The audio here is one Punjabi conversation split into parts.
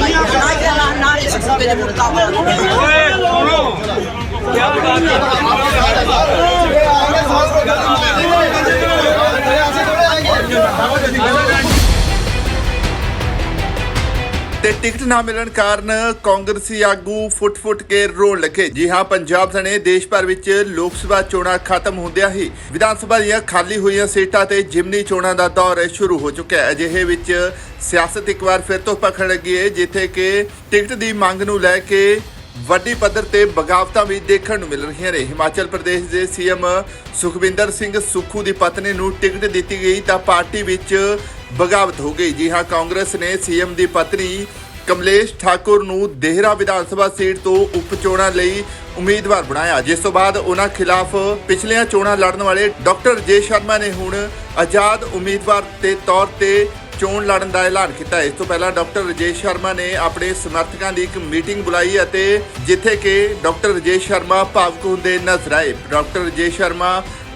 Thank you. ਟਿਕਟ ਨਾ ਮਿਲਣ ਕਾਰਨ ਕਾਂਗਰਸੀ ਆਗੂ ਫੁੱਟ-ਫੁੱਟ ਕੇ ਰੋਣ ਲੱਗੇ। ਜੀ ਹਾਂ, ਪੰਜਾਬ ਸਣੇ ਦੇਸ਼ ਭਰ ਵਿੱਚ ਲੋਕ ਸਭਾ ਚੋਣਾਂ ਖਤਮ ਹੁੰਦਿਆਂ ਹੀ ਵਿਧਾਨ ਸਭਾ ਦੀਆਂ ਖਾਲੀ ਹੋਈਆਂ ਸੀਟਾਂ ਤੇ ਜਿਮਨੀ ਚੋਣਾਂ ਦਾ ਦੌਰ ਸ਼ੁਰੂ ਹੋ ਚੁੱਕਿਆ ਹੈ। ਅਜਿਹੇ ਵਿੱਚ ਸਿਆਸਤ ਇੱਕ ਵਾਰ ਫਿਰ ਤੋਂ ਪਖੜ ਲੱਗੀ ਹੈ, ਜਿੱਥੇ ਕਿ ਟਿਕਟ ਦੀ ਮੰਗ ਨੂੰ ਲੈ ਕੇ ਵੱਡੀ ਪੱਧਰ ਤੇ ਬਗਾਵਤਾਂ ਵੀ ਦੇਖਣ ਨੂੰ ਮਿਲ ਰਹੀਆਂ ਨੇ। ਹਿਮਾਚਲ ਪ੍ਰਦੇਸ਼ ਦੇ ਸੀਐਮ ਸੁਖਵਿੰਦਰ ਸਿੰਘ ਸੁੱਖੂ ਦੀ ਪਤਨੀ ਨੂੰ ਟਿਕਟ ਦਿੱਤੀ ਗਈ ਤਾਂ ਪਾਰਟੀ ਵਿੱਚ ਬਗਾਵਤ ਹੋ ਗਈ। ਜੀ ਹਾਂ, ਕਾਂਗਰਸ ਨੇ ਸੀਐਮ ਦੀ ਪਤਨੀ ਕਮਲੇਸ਼ ਠਾਕੁਰ ਨੂੰ ਦੇਹਰਾ ਵਿਧਾਨ ਸਭਾ ਸੀਟ ਤੋਂ ਉਪ ਲਈ ਉਮੀਦਵਾਰ ਬਣਾਇਆ। ਜਿਸ ਤੋਂ ਬਾਅਦ ਉਹਨਾਂ ਖਿਲਾਫ ਪਿਛਲੀਆਂ ਚੋਣਾਂ ਲੜਨ ਵਾਲੇ ਡਾਕਟਰ ਜੇ ਸ਼ਰਮਾ ਨੇ ਹੁਣ ਆਜ਼ਾਦ ਉਮੀਦਵਾਰ ਦੇ ਤੌਰ ਤੇ ਚੋਣ ਲੜਨ ਦਾ ਐਲਾਨ ਕੀਤਾ। ਇਸ ਤੋਂ ਪਹਿਲਾਂ ਡਾਕਟਰ ਰਜੇਸ਼ ਸ਼ਰਮਾ ਨੇ ਆਪਣੇ ਸਮਰਥਕਾਂ ਦੀ ਇੱਕ ਮੀਟਿੰਗ ਬੁਲਾਈ ਅਤੇ ਜਿੱਥੇ ਕਿ ਡਾਕਟਰ ਰਜੇਸ਼ ਸ਼ਰਮਾ ਭਾਵਕ ਹੁੰਦੇ ਨਜ਼ਰ ਆਏ। ਡਾਕਟਰ ਰਜੇਸ਼ ਸ਼ਰਮਾ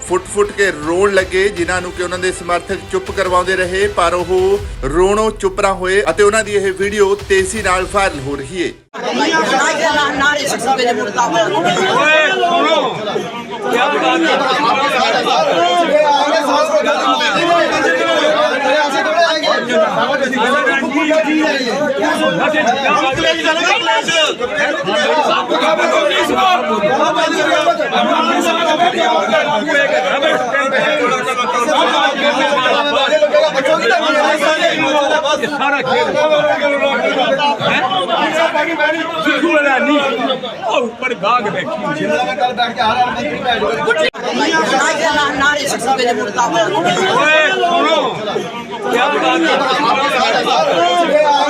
ਫੁੱਟ-ਫੁੱਟ ਕੇ ਰੋਣ ਲੱਗੇ, ਜਿਨ੍ਹਾਂ ਨੂੰ ਕਿ ਉਹਨਾਂ ਦੇ ਸਮਰਥਕ ਚੁੱਪ ਕਰਵਾਉਂਦੇ ਰਹੇ, ਪਰ ਉਹ ਰੋਣੋਂ ਚੁੱਪ ਨਾ ਹੋਏ ਅਤੇ ਉਹਨਾਂ ਦੀ ਇਹ ਵੀਡੀਓ ਤੇਜ਼ੀ ਨਾਲ ਵਾਇਰਲ ਹੋ ਰਹੀ ਹੈ ਨਾਲੇ ਸਕੂਬੇ ਦੇ ਮੁਰਦਾਬਾਦ ਓਏ ਸੁਣੋ ਕੀ ਬਾਤ ਹੈ ਸਾਰਾ ਖੇਡ ਸਿੱਖੂ ਵਾਲਾ ਨਹੀਂ ਉਹ ਉੱਪਰ ਬਾਗ ਦੇਖੀ ਨਾਲੇ ਸਕੂਬੇ ਦੇ ਮੁਰਦਾਬਾਦ ਓਏ ਸੁਣੋ ਕੀ ਬਾਤ ਹੈ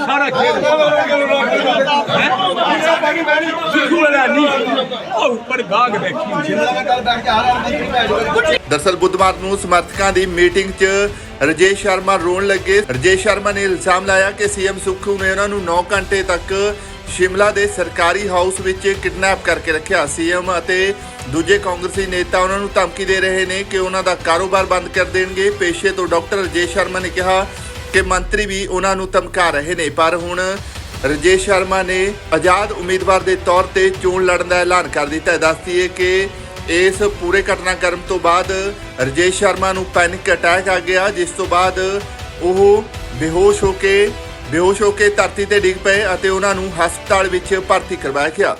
ਸਾਰਾ ਖੇਡ ਦਰਸਲ ਬੁੱਧਵਾਰ ਨੂੰ ਸਮਰਥਕਾਂ ਦੀ ਮੀਟਿੰਗ 'ਚ ਰਜੇਸ਼ ਸ਼ਰਮਾ ਰੋਣ ਲੱਗੇ ਰਜੇਸ਼ ਸ਼ਰਮਾ ਨੇ ਇਲਜ਼ਾਮ ਲਾਇਆ ਕਿ ਸੀਐਮ ਸੁੱਖੂ ਨੇ ਉਹਨਾਂ ਨੂੰ 9 ਘੰਟੇ ਤੱਕ ਸ਼ਿਮਲਾ ਦੇ ਸਰਕਾਰੀ ਹਾਊਸ ਵਿੱਚ ਕਿਡਨੈਪ ਕਰਕੇ ਰੱਖਿਆ ਸੀਐਮ ਅਤੇ ਦੂਜੇ ਕਾਂਗਰਸੀ ਨੇਤਾ ਉਹਨਾਂ ਨੂੰ ਧਮਕੀ ਦੇ ਰਹੇ ਨੇ ਕਿ ਉਹਨਾਂ ਦਾ ਕਾਰੋਬਾਰ ਬੰਦ ਕਰ ਦੇਣਗੇ। ਪੇਸ਼ੇ ਤੋਂ ਡਾਕਟਰ ਰਜੇਸ਼ ਸ਼ਰਮਾ ਨੇ ਕਿਹਾ ਕਿ ਮੰਤਰੀ ਵੀ ਉਹਨਾਂ ਨੂੰ ਧਮਕਾ ਰਹੇ ਨੇ, ਪਰ ਹੁਣ ਰਜੇਸ਼ ਸ਼ਰਮਾ ਨੇ ਆਜ਼ਾਦ ਉਮੀਦਵਾਰ ਦੇ ਤੌਰ ਤੇ ਚੋਣ ਲੜਨ ਦਾ ਐਲਾਨ ਕਰ ਦਿੱਤਾ। ਹੈ ਦੱਸਦੀਏ ਕਿ ਇਸ ਪੂਰੇ ਘਟਨਾਕ੍ਰਮ ਤੋਂ ਬਾਅਦ ਰਜੇਸ਼ ਸ਼ਰਮਾ ਨੂੰ ਪੈਨਿਕ ਅਟੈਕ ਆ ਗਿਆ, ਜਿਸ ਤੋਂ ਬਾਅਦ ਉਹ ਬੇਹੋਸ਼ ਹੋ ਕੇ ਬੇਹੋਸ਼ ਹੋ ਕੇ ਧਰਤੀ ਤੇ ਡਿੱਗ ਪਏ ਅਤੇ ਉਹਨਾਂ ਨੂੰ ਹਸਪਤਾਲ ਵਿੱਚ ਭਰਤੀ ਕਰਵਾਇਆ ਗਿਆ।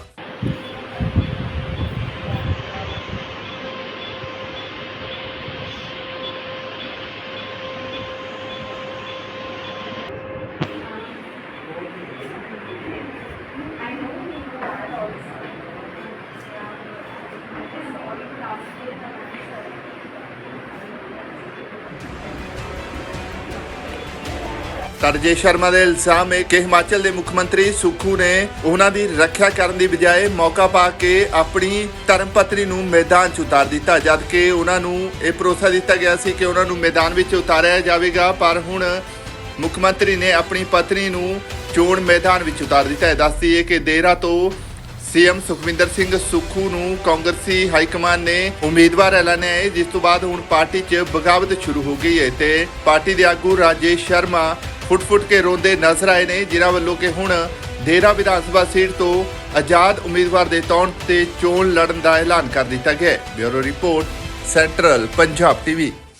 ਤਰਜੇ ਸ਼ਰਮਾ ਦੇ ਇਲਜ਼ਾਮ ਹੈ ਕਿ ਹਿਮਾਚਲ ਦੇ ਮੁੱਖ ਮੰਤਰੀ ਸੁਖੂ ਨੇ ਉਹਨਾਂ ਦੀ ਰੱਖਿਆ ਕਰਨ ਦੀ ਬਜਾਏ ਮੌਕਾ ਪਾ ਕੇ ਆਪਣੀ ਧਰਮ ਪਤਨੀ ਨੂੰ ਮੈਦਾਨ 'ਚ ਉਤਾਰ ਦਿੱਤਾ ਜਦ ਕਿ ਉਹਨਾਂ ਨੂੰ ਇਹ ਭਰੋਸਾ ਦਿੱਤਾ ਗਿਆ ਸੀ ਕਿ ਉਹਨਾਂ ਨੂੰ ਮੈਦਾਨ ਵਿੱਚ ਉਤਾਰਿਆ ਜਾਵੇਗਾ, ਪਰ ਹੁਣ ਮੁੱਖ ਮੰਤਰੀ ਨੇ ਆਪਣੀ ਪਤਨੀ ਨੂੰ ਚੋਣ ਮੈਦਾਨ ਵਿੱਚ ਉਤਾਰ ਦਿੱਤਾ ਹੈ। ਦੱਸਦੀ ਹੈ ਕਿ ਦੇਰਾ ਤੋਂ ਸੀਐਮ ਸੁਖਵਿੰਦਰ ਸਿੰਘ ਸੁੱਖੂ ਨੂੰ ਕਾਂਗਰਸੀ ਹਾਈ ਕਮਾਨ ਨੇ ਉਮੀਦਵਾਰ ਐਲਾਨਿਆ ਹੈ, ਜਿਸ ਤੋਂ ਬਾਅਦ ਹੁਣ ਪਾਰਟੀ 'ਚ ਬਗਾਵਤ ਸ਼ੁਰੂ ਹੋ ਗਈ ਹੈ ਤੇ ਪਾਰਟੀ ਦੇ ਆਗੂ ਰਾਜੇਸ਼ ਸ਼ਰਮਾ ਫੁੱਟ-ਫੁੱਟ ਕੇ ਰੋਂਦੇ ਨਜ਼ਰ ਆਏ ਨੇ, ਜਿਨ੍ਹਾਂ ਵੱਲੋਂ ਕਿ ਹੁਣ ਦੇਰਾ ਵਿਧਾਨ ਸਭਾ ਸੀਟ ਤੋਂ ਆਜ਼ਾਦ ਉਮੀਦਵਾਰ ਦੇ ਤੌਰ ਤੇ ਚੋਣ ਲੜਨ ਦਾ ਐਲਾਨ ਕਰ ਦਿੱਤਾ ਗਿਆ ਹੈ। Bureau report, central Punjab TV.